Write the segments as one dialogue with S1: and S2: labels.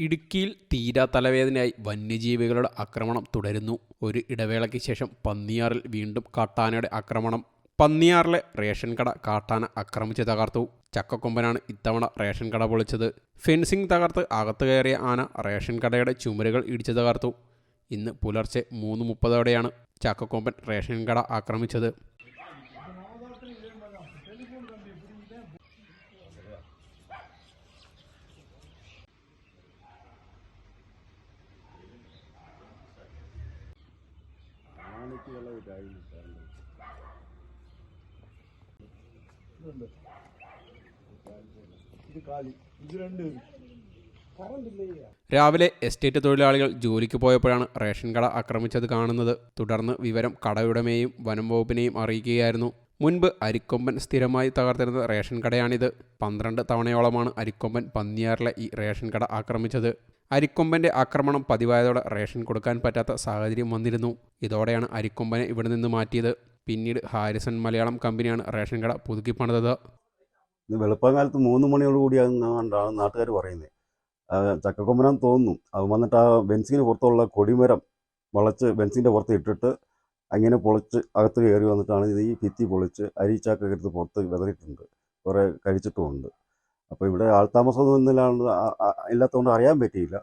S1: ഇടുക്കിയിൽ തീരാ തലവേദനയായി വന്യജീവികളുടെ ആക്രമണം തുടരുന്നു. ഒരു ഇടവേളയ്ക്ക് ശേഷം പന്നിയാറിൽ വീണ്ടും കാട്ടാനയുടെ ആക്രമണം. പന്നിയാറിലെ റേഷൻ കട കാട്ടാന ആക്രമിച്ച് തകർത്തു. ചക്കക്കൊമ്പനാണ് ഇത്തവണ റേഷൻ കട പൊളിച്ചത്. ഫെൻസിംഗ് തകർത്ത് അകത്തു കയറിയ ആന റേഷൻ കടയുടെ ചുമരുകൾ ഇടിച്ചു തകർത്തു. ഇന്ന് പുലർച്ചെ മൂന്ന് മുപ്പതോടെയാണ് ചക്കക്കൊമ്പൻ റേഷൻ കട ആക്രമിച്ചത്.
S2: ഇത് കാലി. ഇത് രണ്ട്
S1: രാവിലെ എസ്റ്റേറ്റ് തൊഴിലാളികൾ ജോലിക്ക് പോയപ്പോഴാണ് റേഷൻ കട ആക്രമിച്ചത് കാണുന്നത്. തുടർന്ന് വിവരം കടയുടമയെയും വനം വകുപ്പിനെയും അറിയിക്കുകയായിരുന്നു. മുൻപ് അരിക്കൊമ്പൻ സ്ഥിരമായി തകർത്തിരുന്ന റേഷൻ കടയാണിത്. പന്ത്രണ്ട് തവണയോളമാണ് അരിക്കൊമ്പൻ പന്നിയാറിലെ ഈ റേഷൻ കട ആക്രമിച്ചത്. അരിക്കൊമ്പന്റെ ആക്രമണം പതിവായതോടെ റേഷൻ കൊടുക്കാൻ പറ്റാത്ത സാഹചര്യം വന്നിരുന്നു. ഇതോടെയാണ് അരിക്കൊമ്പനെ ഇവിടെ നിന്ന് മാറ്റിയത്. പിന്നീട് ഹാരിസൺ മലയാളം കമ്പനിയാണ് റേഷൻ കട പുതുക്കി പണിതത്.
S3: വെളുപ്പകാലത്ത് മൂന്ന് മണിയോട് കൂടിയാണെന്നാണ് നാട്ടുകാർ പറയുന്നത് ചക്കക്കൊമ്പനാന്ന് തോന്നുന്നു. അത് വന്നിട്ട് ആ ബെൻസിന് പുറത്തുള്ള കൊടിമരം വളച്ച് ബെൻസിന്റെ പുറത്ത് ഇട്ടിട്ട് അങ്ങനെ പൊളിച്ച് അകത്ത് കയറി വന്നിട്ടാണ് ഈ ഭിത്തി പൊളിച്ച് അരിച്ചാക്ക എടുത്ത് പുറത്ത് വിതറിയിട്ടുണ്ട്. കുറേ കഴിച്ചിട്ടുമുണ്ട്. അപ്പോൾ ഇവിടെ ആൾത്താമസമൊന്നും ഇന്നില്ലാണ്ട് ഇല്ലാത്തതുകൊണ്ട് അറിയാൻ പറ്റിയില്ല.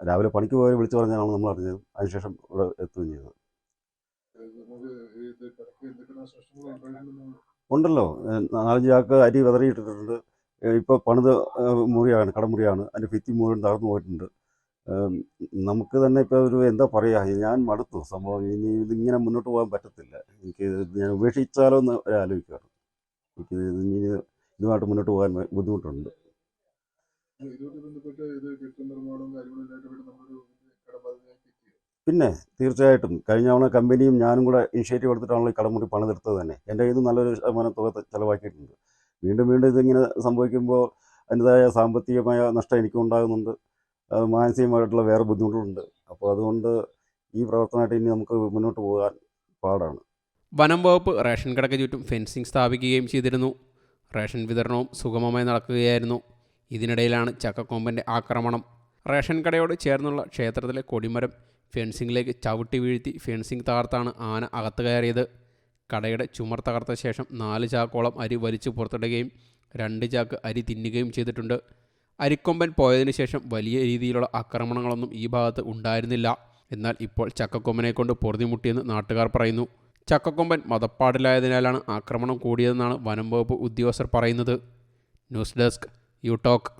S3: രാവിലെ പണിക്ക് പോയി വിളിച്ചു പറഞ്ഞാണ് നമ്മൾ അറിഞ്ഞത്. അതിനുശേഷം ഇവിടെ എത്തുകയും ചെയ്തത് ഉണ്ടല്ലോ. നാലഞ്ച് ചാക്ക് അരി വിതറിയിട്ടിട്ടുണ്ട്. ഇപ്പോൾ പണിത് മുറിയാണ് കടമുറിയാണ് അതിന്റെ ഭിത്തി മുഴുവൻ തകർന്നു പോയിട്ടുണ്ട്. നമുക്ക് തന്നെ ഇപ്പോൾ ഒരു എന്താ പറയുക ഞാൻ മടുത്തു. സംഭവം ഇനി ഇതിങ്ങനെ മുന്നോട്ട് പോകാൻ പറ്റത്തില്ല. എനിക്ക് ഞാൻ ഉപേക്ഷിച്ചാലോ എന്ന് ആലോചിക്കുകയാണ് എനിക്ക് ഇനി ഇതുമായിട്ട് മുന്നോട്ട് പോകാൻ ബുദ്ധിമുട്ടുണ്ട്. പിന്നെ തീർച്ചയായിട്ടും കഴിഞ്ഞ തവണ കമ്പനിയും ഞാനും കൂടെ ഇനിഷ്യേറ്റീവ് എടുത്തിട്ടാണല്ലോ ഈ കടമുറി പണിതെടുത്തത് തന്നെ. എന്റെ ഇത് നല്ലൊരു ശതമാനം തുക ചിലവാക്കിയിട്ടുണ്ട്. വീണ്ടും വീണ്ടും ഇതിങ്ങനെ സംഭവിക്കുമ്പോൾ അതിന്റെതായ സാമ്പത്തികമായ നഷ്ടം എനിക്കും ഉണ്ടാകുന്നുണ്ട്. മാനസികമായിട്ടുള്ള വേറെ ബുദ്ധിമുട്ടുണ്ട്. അപ്പോൾ അതുകൊണ്ട് ഈ പ്രവർത്തനമായിട്ട് ഇനി നമുക്ക് മുന്നോട്ട് പോകാൻ പാടാണ്.
S1: വനം വകുപ്പ് റേഷൻ കടക്ക് ചുറ്റും ഫെൻസിംഗ് സ്ഥാപിക്കുകയും ചെയ്തിരുന്നു. റേഷൻ വിതരണവും സുഗമമായി നടക്കുകയായിരുന്നു. ഇതിനിടയിലാണ് ചക്കക്കൊമ്പന്റെ ആക്രമണം. റേഷൻ കടയോട് ചേർന്നുള്ള ക്ഷേത്രത്തിലെ കൊടിമരം ഫെൻസിങ്ങിലേക്ക് ചവിട്ടി വീഴ്ത്തി ഫെൻസിംഗ് തകർത്താണ് ആന അകത്ത് കയറിയത്. കടയുടെ ചുമർ തകർത്ത ശേഷം നാല് ചാക്കോളം അരി വലിച്ചു പുറത്തിടുകയും രണ്ട് ചാക്ക് അരി തിന്നുകയും ചെയ്തിട്ടുണ്ട്. അരിക്കൊമ്പൻ പോയതിനു ശേഷം വലിയ രീതിയിലുള്ള ആക്രമണങ്ങളൊന്നും ഈ ഭാഗത്ത് ഉണ്ടായിരുന്നില്ല. എന്നാൽ ഇപ്പോൾ ചക്കക്കൊമ്പനെ കൊണ്ട് പൊറുതിമുട്ടിയെന്ന് നാട്ടുകാർ പറയുന്നു. ചക്കക്കൊമ്പൻ മതപ്പാടിലായതിനാലാണ് ആക്രമണം കൂടിയതെന്നാണ് വനം വകുപ്പ് ഉദ്യോഗസ്ഥർ പറയുന്നത്. News desk you talk.